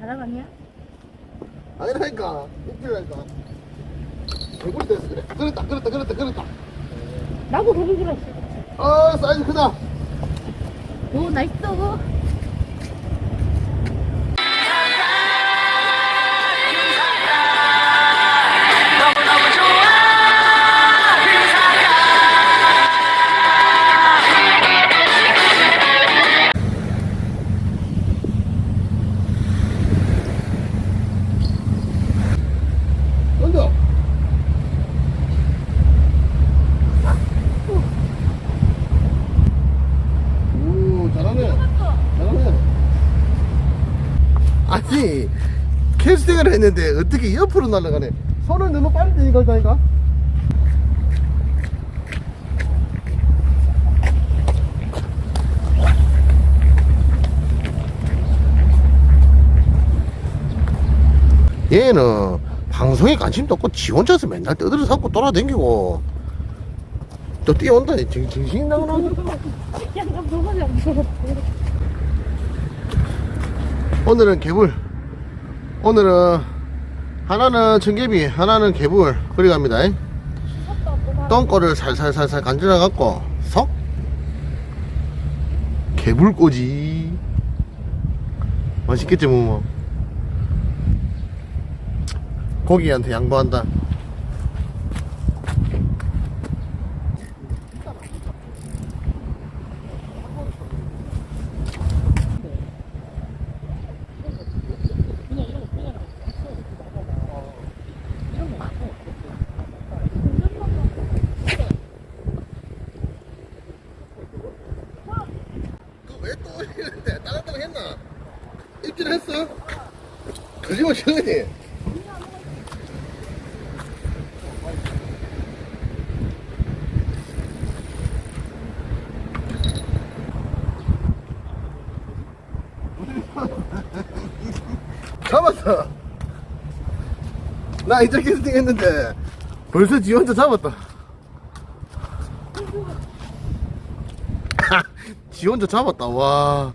아니야? 아니라니까 입질라니까 개구리 됐어 그래 그랬다 그랬다 그랬다 그랬다 나도 개불 들었어. 아 사이즈 크다 오, 나이스. 어떻게 옆으로 날아가네. 손을 너무 빨리 대니까 다니까 얘는 방송에 관심도 없고 지 혼자서 맨날 떠들어 잡고 돌아다니고. 또 뛰어온다 정- 정신이 나가나? 야, 나 먹으려고. 오늘은 개불. 오늘은 하나는 청개비 하나는 개불. 그리 갑니다. 똥꼬를 살살살살 간질러 갖고 석? 개불꼬지. 맛있겠지 뭐, 뭐. 고기한테 양보한다 왜또 올리는데 다른 데로 했나 입질했어. 거짓말 치더니 잡았어. 나 이제 캐스팅 했는데 벌써 지 혼자 잡았다. 지 혼자 잡았다. 와.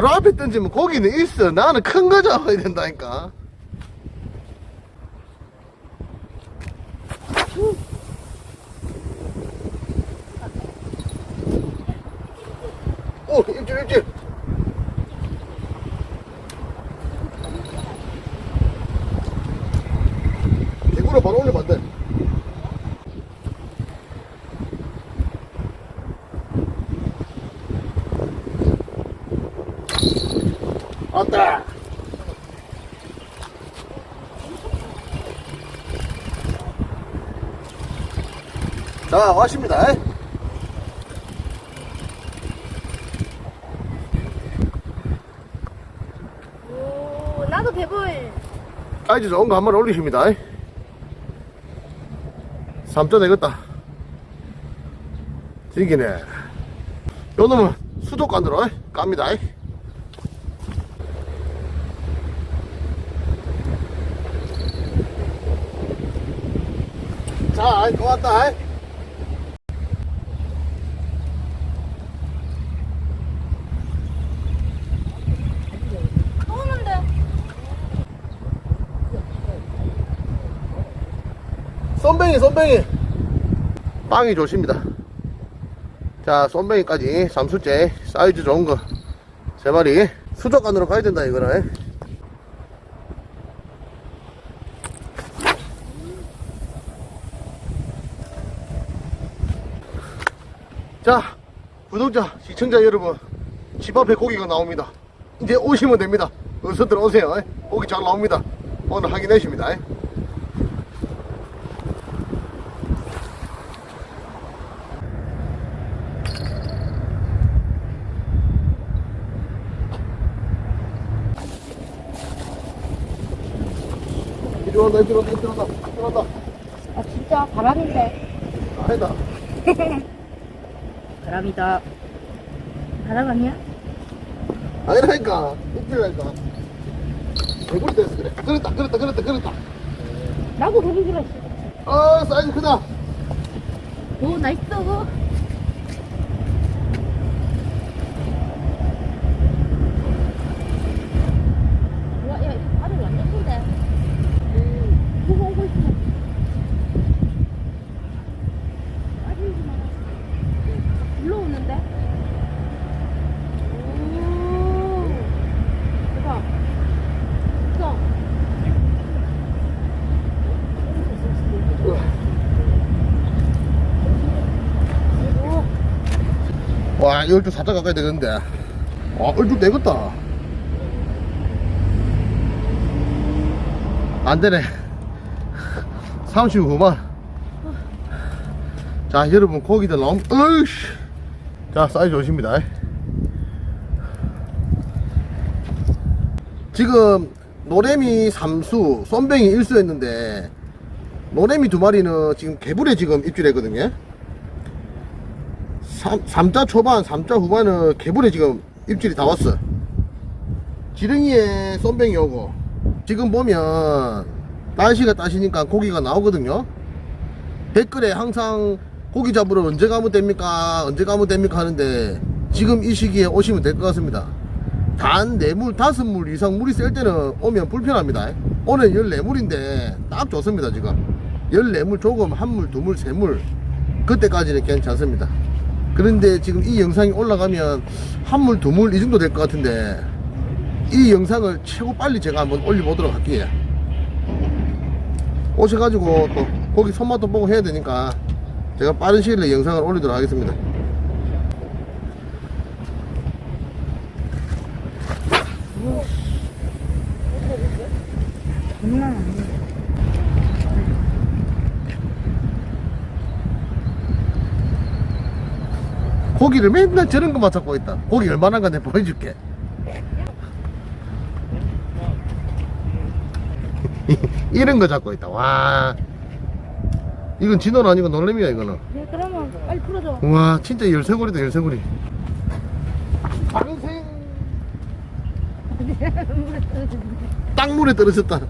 바로 앞에 던지면 고기는 있어 나는 큰 거 잡아야 된다니까. 오 입질 입질 대구로 바로 올리면 안 돼 왔다 자 왔습니다 오, 나도 개불. 사이즈 좋은 거한 마리 올리십니다. 3점 되겠다. 지기네. 요 놈은 수도관으로 깝니다. 자, 고맙다. 또 오는데. 쏨뱅이, 쏨뱅이. 빵이 좋습니다. 자, 쏨뱅이까지 삼수째 사이즈 좋은 거 세 마리 수족관으로 가야 된다 이거는. 자, 구독자, 시청자 여러분, 집 앞에 고기가 나옵니다. 이제 오시면 됩니다. 어서 들어오세요. 고기 잘 나옵니다. 오늘 확인하십니다. 들어온다, 들어온다, 들어온다, 들어온다. 아, 진짜 바람인데. 아니다. 바람이다. 바람 아니야? 아니라니까. 입질라니까. 개구리 됐어, 그래. 그랬다, 그랬다, 그랬다, 그랬다. 나도 들었어. 아, 사이즈 크다. 오, 나이스. 열두 살짝 가까이 되겠는데. 아, 얼죽 되겠다. 안 되네. 39만. 자, 여러분, 고기들 나옴, 으이씨. 자, 사이즈 오십니다. 지금, 노래미 3수, 쏨뱅이 1수 했는데, 노래미 두 마리는 지금 개불에 지금 입질했거든요. 3, 자 초반, 3자 후반은 개불에 지금 입질이 다 왔어. 지렁이에 쏨뱅이 오고, 지금 보면, 날씨가 따시니까 고기가 나오거든요. 댓글에 항상 고기 잡으러 언제 가면 됩니까? 언제 가면 됩니까? 하는데, 지금 이 시기에 오시면 될 것 같습니다. 단 4물, 5물 이상 물이 셀 때는 오면 불편합니다. 오늘 14물인데 딱 좋습니다, 지금. 14물 조금, 1물, 2물, 3물. 그때까지는 괜찮습니다. 그런데 지금 이 영상이 올라가면 1물, 2물 이 정도 될 것 같은데 이 영상을 최고 빨리 제가 한번 올려보도록 할게요. 오셔가지고 또 고기 손맛도 보고 해야 되니까 제가 빠른 시일 내에 영상을 올리도록 하겠습니다. 장난 아니야. 고기를 맨날 저런 것만 잡고 있다. 고기 얼마나 간내 보여줄게. 이런 거 잡고 있다. 와. 이건 진원 아니고 놀래미야, 이거는. 네, 그러면 빨리 풀어줘. 와, 진짜 열쇠고리다, 열쇠고리. 방생. 땅물에 떨어졌다.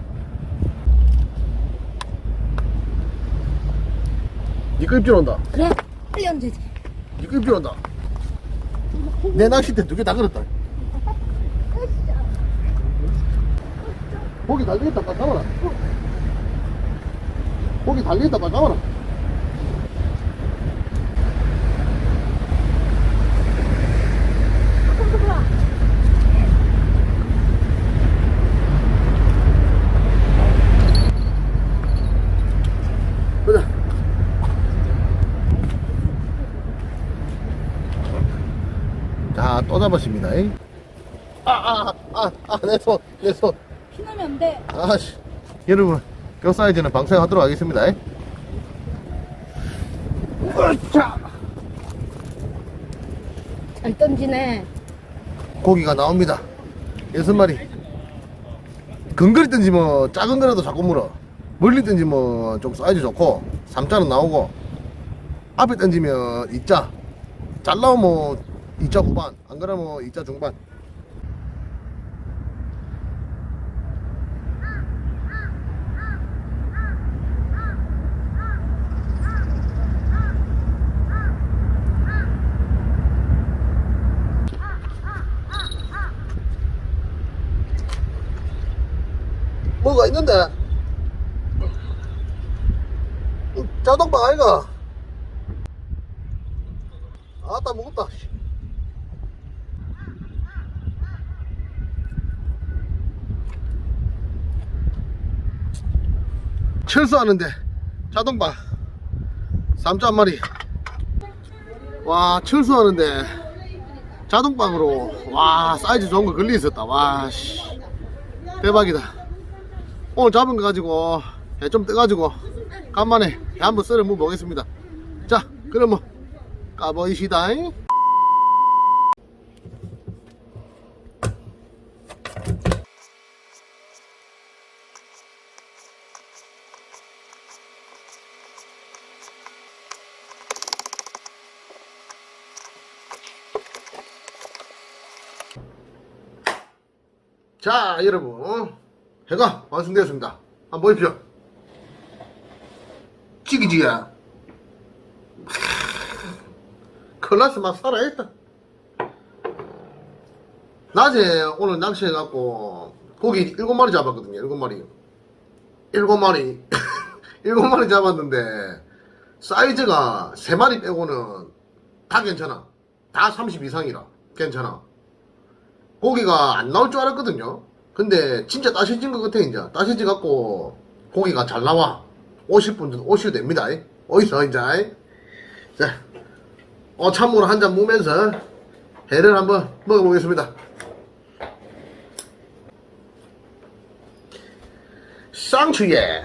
니꺼 입질 온다. 그래, 빨리 얹어야지. 입질 온다. 내 낚싯대 두 개 다 걸었다. 고기 달리겠다, 빨리 잡아라. 고기 달리겠다, 빨리 잡아라. 자, 또 잡았습니다. 잉. 아, 아, 아, 아, 내 손, 내 손. 피나면 안 돼. 아씨. 여러분, 그 사이즈는 방생하도록 하겠습니다. 잉. 으차! 잘 던지네. 고기가 나옵니다. 여섯 마리. 근거리 던지면 작은 거라도 자꾸 물어. 멀리 던지면 좀 사이즈 좋고, 삼자는 나오고, 앞에 던지면 2자. 잘 나오면 2자 후반, 안 그러면 2자 중반. 뭐가 있는데? 자동방 아이가? 아따 무겁다 철수하는데. 자동방 삼자 한 마리. 와 철수하는데. 자동방으로. 와 사이즈 좋은 거 걸려 있었다. 와 씨. 대박이다. 오늘 잡은 거 가지고 배좀 떠가지고 간만에 배 한번 썰어 먹어보겠습니다. 자 그러면 까보이시다 자 여러분. 해가 완성되었습니다. 한번 보십시오. 찌기지야. 클라스 맛 살아있다. 낮에 오늘 낚시해갖고 고기 7마리 잡았거든요. 7마리. 7마리. 7마리 잡았는데 사이즈가 3마리 빼고는 다 괜찮아. 다 30 이상이라 괜찮아 고기가 안 나올 줄 알았거든요. 근데 진짜 따시진 것 같아 이제 따시지 갖고 고기가 잘 나와. 오실 분들 오셔도 됩니다. 어디서 이제 자, 어 찬물 한잔 무면서 회를 한번 먹어보겠습니다. 쌍추에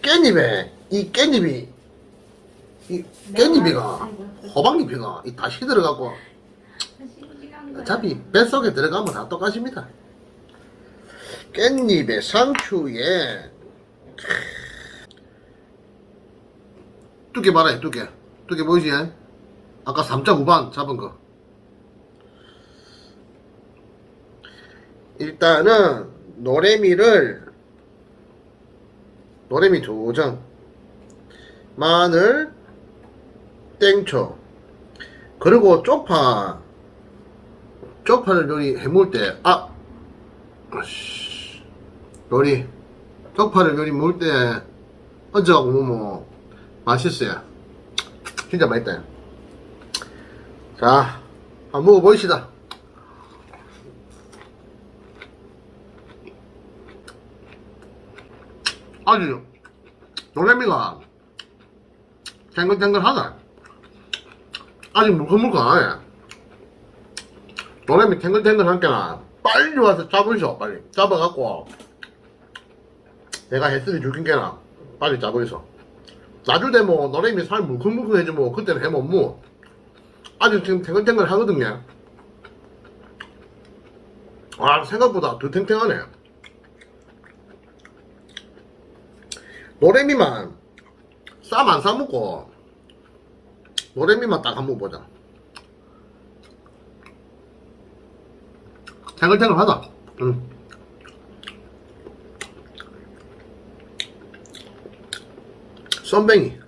깻잎에 이 깻잎이 이 깻잎이가 호박잎이가 이 다시 들어가고 어차피 뱃속에 들어가면 다 똑같습니다. 깻잎에 상추에 두께 말아요 두께 두께 보이지? 아까 3.5반 잡은 거 일단은 노래미를 노래미 두장 마늘 땡초 그리고 쪽파 쪽파를 요리 해먹을 때아 요리 쪽파를 요리 먹을 때 얹어갖고 먹으면 맛있어요. 진짜 맛있다. 자 한번 먹어보시다. 아주 노래미가 탱글탱글하다. 아직 물컹물컹하네 노래미 탱글탱글한 게나 빨리 와서 잡으셔 빨리. 잡아갖고. 내가 햇살이 죽인 게나 빨리 잡으셔. 나중에 뭐 노래미 살 물컹물컹해지면 그때는 해못 무 아직 지금 탱글탱글 하거든요. 아 생각보다 더 탱탱하네. 노래미만 쌈 안 싸먹고 노래미만 딱 한번 보자 탱글탱글하다. 응. 쏨뱅이.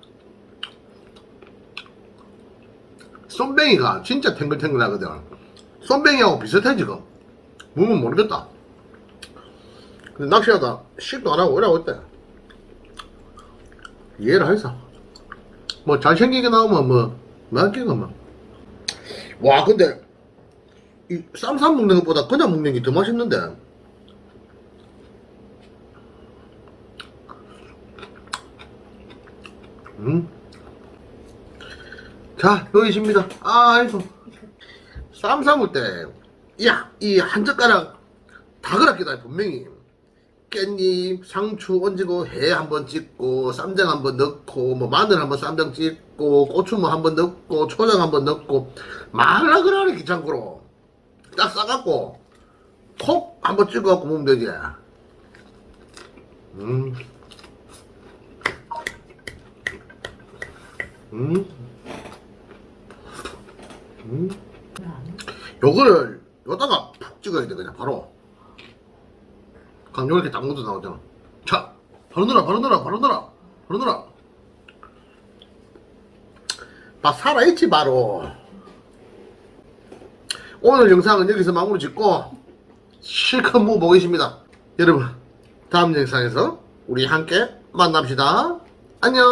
쏨뱅이가 진짜 탱글탱글하거든. 쏨뱅이하고 비슷해 지금. 보면 모르겠다. 근데 낚시하다 식도 안하고 이러고 있대. 이해를 하겠어 뭐 잘생기게 나오면 뭐 맞기가 뭐와 근데 이 쌈쌈 먹는 것보다 그냥 먹는 게 더 맛있는데 음. 자, 여기 있습니다. 아이고. 쌈 삶을 때, 야, 이 한 젓가락 다 그렇게다, 분명히. 깻잎, 상추 얹고, 해 한번 찍고, 쌈장 한번 넣고, 뭐, 마늘 한번 쌈장 찍고, 고추 뭐 한번 넣고, 초장 한번 넣고, 말라 그러네, 귀찮고로. 딱 싸갖고, 콕 한번 찍어갖고 먹으면 되지. 음. 음. 음. 요거를 여기다가 푹 찍어야 돼 그냥 바로 그럼 요렇게 딱 묻어 나오잖아 자 바로 넣어라 바로 넣어라 바로 넣어라 바로 넣어라 막 살아있지 바로 오늘 영상은 여기서 마무리 짓고 실컷 먹어보겠습니다. 여러분 다음 영상에서 우리 함께 만납시다. 안녕